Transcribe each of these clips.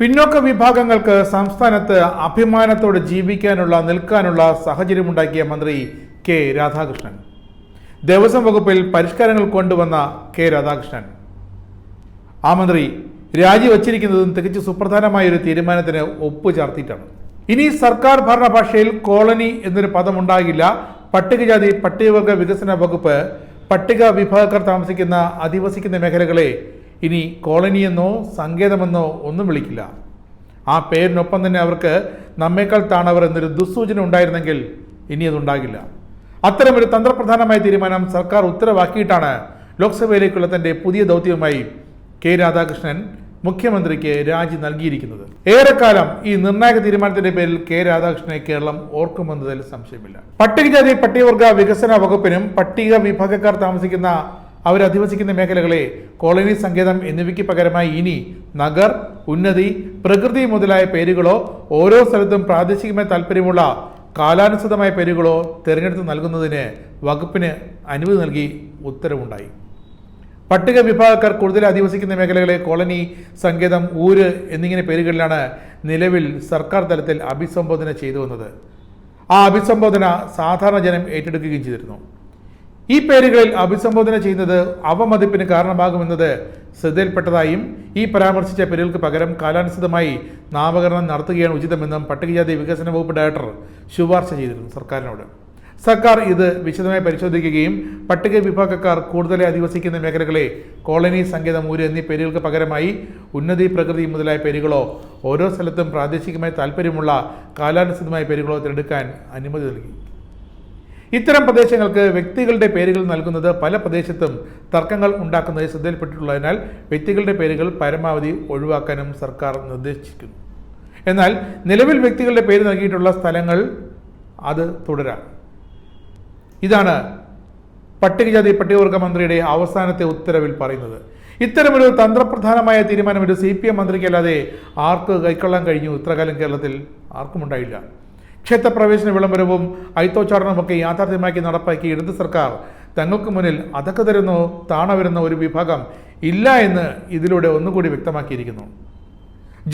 പിന്നോക്ക വിഭാഗങ്ങൾക്ക് സംസ്ഥാനത്ത് അഭിമാനത്തോടെ ജീവിക്കാനുള്ള നിൽക്കാനുള്ള സാഹചര്യമുണ്ടാക്കിയ മന്ത്രി കെ രാധാകൃഷ്ണൻ. ദേവസ്വം വകുപ്പിൽ പരിഷ്കാരങ്ങൾ കൊണ്ടുവന്ന കെ രാധാകൃഷ്ണൻ. ആ മന്ത്രി രാജിവച്ചിരിക്കുന്നതും തികച്ചു സുപ്രധാനമായ ഒരു തീരുമാനത്തിന് ഒപ്പു ചാർത്തിയിട്ടാണ്. ഇനി സർക്കാർ ഭരണഭാഷയിൽ കോളനി എന്നൊരു പദം ഉണ്ടാകില്ല പട്ടികജാതി പട്ടികവർഗ വികസന വകുപ്പ് പട്ടിക വിഭാഗക്കാർ താമസിക്കുന്ന അധിവസിക്കുന്ന മേഖലകളെ ഇനി കോളനിയെന്നോ സങ്കേതമെന്നോ ഒന്നും വിളിക്കില്ല. ആ പേരിനൊപ്പം തന്നെ അവർക്ക് നമ്മേക്കാൾ താണവർ എന്നൊരു ദുസ്സൂചന ഉണ്ടായിരുന്നെങ്കിൽ ഇനി അതുണ്ടാകില്ല. അത്തരമൊരു തന്ത്രപ്രധാനമായ തീരുമാനം സർക്കാർ ഉത്തരവാക്കിയിട്ടാണ് ലോക്സഭയിലേക്കുള്ള തന്റെ പുതിയ ദൗത്യവുമായി കെ രാധാകൃഷ്ണൻ മുഖ്യമന്ത്രിക്ക് രാജി നൽകിയിരിക്കുന്നത്. ഏറെക്കാലം ഈ നിർണായക തീരുമാനത്തിന്റെ പേരിൽ കെ രാധാകൃഷ്ണനെ കേരളം ഓർക്കുമെന്നതിൽ സംശയമില്ല. പട്ടികജാതി പട്ടികവർഗ വികസന വകുപ്പിനും പട്ടിക വിഭാഗക്കാർ താമസിക്കുന്ന അവരധിവസിക്കുന്ന മേഖലകളെ കോളനി സങ്കേതം എന്നിവയ്ക്ക് പകരമായി ഇനി നഗർ ഉന്നതി പ്രകൃതി മുതലായ പേരുകളോ ഓരോ സ്ഥലത്തും പ്രാദേശികമായ താല്പര്യമുള്ള കാലാനുസൃതമായ പേരുകളോ തിരഞ്ഞെടുത്ത് നൽകുന്നതിന് വകുപ്പിന് അനുമതി നൽകി ഉത്തരവുണ്ടായി. പട്ടിക വിഭാഗക്കാർ കൂടുതൽ അധിവസിക്കുന്ന മേഖലകളെ കോളനി സങ്കേതം ഊര് എന്നിങ്ങനെ പേരുകളിലാണ് നിലവിൽ സർക്കാർ തലത്തിൽ അഭിസംബോധന ചെയ്തു വന്നത്. ആ അഭിസംബോധന സാധാരണ ജനം ഏറ്റെടുക്കുകയും ചെയ്തിരുന്നു. ഈ പേരുകളിൽ അഭിസംബോധന ചെയ്യുന്നത് അവമതിപ്പിന് കാരണമാകുമെന്നത് ശ്രദ്ധയിൽപ്പെട്ടതായും ഈ പരാമർശിച്ച പേരുകൾക്ക് പകരം കാലാനുസൃതമായി നാമകരണം നടത്തുകയാണ് ഉചിതമെന്നും പട്ടികജാതി വികസന വകുപ്പ് ഡയറക്ടർ ശുപാർശ ചെയ്തിരുന്നു സർക്കാരിനോട്. സർക്കാർ ഇത് വിശദമായി പരിശോധിക്കുകയും പട്ടിക വിഭാഗക്കാർ കൂടുതലായി അധിവസിക്കുന്ന മേഖലകളെ കോളനി സങ്കേതം ഊര് എന്നീ പേരുകൾക്ക് പകരമായി ഉന്നതി പ്രകൃതി മുതലായ പേരുകളോ ഓരോ സ്ഥലത്തും പ്രാദേശികമായി താല്പര്യമുള്ള കാലാനുസൃതമായ പേരുകളോ തിരഞ്ഞെടുക്കാൻ അനുമതി നൽകി. ഇത്തരം പ്രദേശങ്ങൾക്ക് വ്യക്തികളുടെ പേരുകൾ നൽകുന്നത് പല പ്രദേശത്തും തർക്കങ്ങൾ ഉണ്ടാക്കുന്നത് ശ്രദ്ധയിൽപ്പെട്ടിട്ടുള്ളതിനാൽ വ്യക്തികളുടെ പേരുകൾ പരമാവധി ഒഴിവാക്കാനും സർക്കാർ നിർദ്ദേശിക്കുന്നു. എന്നാൽ നിലവിൽ വ്യക്തികളുടെ പേര് നൽകിയിട്ടുള്ള സ്ഥലങ്ങൾ അത് തുടരാം. ഇതാണ് പട്ടികജാതി പട്ടികവർഗ മന്ത്രിയുടെ അവസാനത്തെ ഉത്തരവിൽ പറയുന്നത്. ഇത്തരമൊരു തന്ത്രപ്രധാനമായ തീരുമാനം ഒരു സി പി എം മന്ത്രിക്കല്ലാതെ ആർക്ക് കൈക്കൊള്ളാൻ കഴിഞ്ഞു? ഇത്രകാലം കേരളത്തിൽ ആർക്കും ഉണ്ടായില്ല. ക്ഷേത്രപ്രവേശന വിളംബരവും ഒക്കെ യാഥാർത്ഥ്യമാക്കി നടപ്പാക്കി ഇടത് സർക്കാർ തങ്ങൾക്ക് മുന്നിൽ അതൊക്കെ തരുന്നു താണ വരുന്ന ഒരു വിഭാഗം ഇല്ല എന്ന് ഇതിലൂടെ ഒന്നുകൂടി വ്യക്തമാക്കിയിരിക്കുന്നു.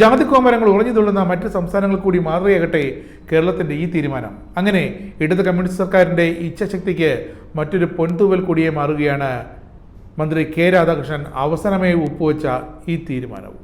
ജാതി കോമരങ്ങൾ ഉറഞ്ഞു തുള്ളുന്ന മറ്റ് സംസ്ഥാനങ്ങൾ കൂടി മാതൃകയാകട്ടെ കേരളത്തിന്റെ ഈ തീരുമാനം. അങ്ങനെ ഇടത് കമ്മ്യൂണിസ്റ്റ് സർക്കാരിന്റെ ഇച്ഛാശക്തിക്ക് മറ്റൊരു പൊൻതൂവൽ കൂടിയേ മാറുകയാണ് മന്ത്രി കെ രാധാകൃഷ്ണൻ അവസാനമായി ഒപ്പുവെച്ച ഈ തീരുമാനവും.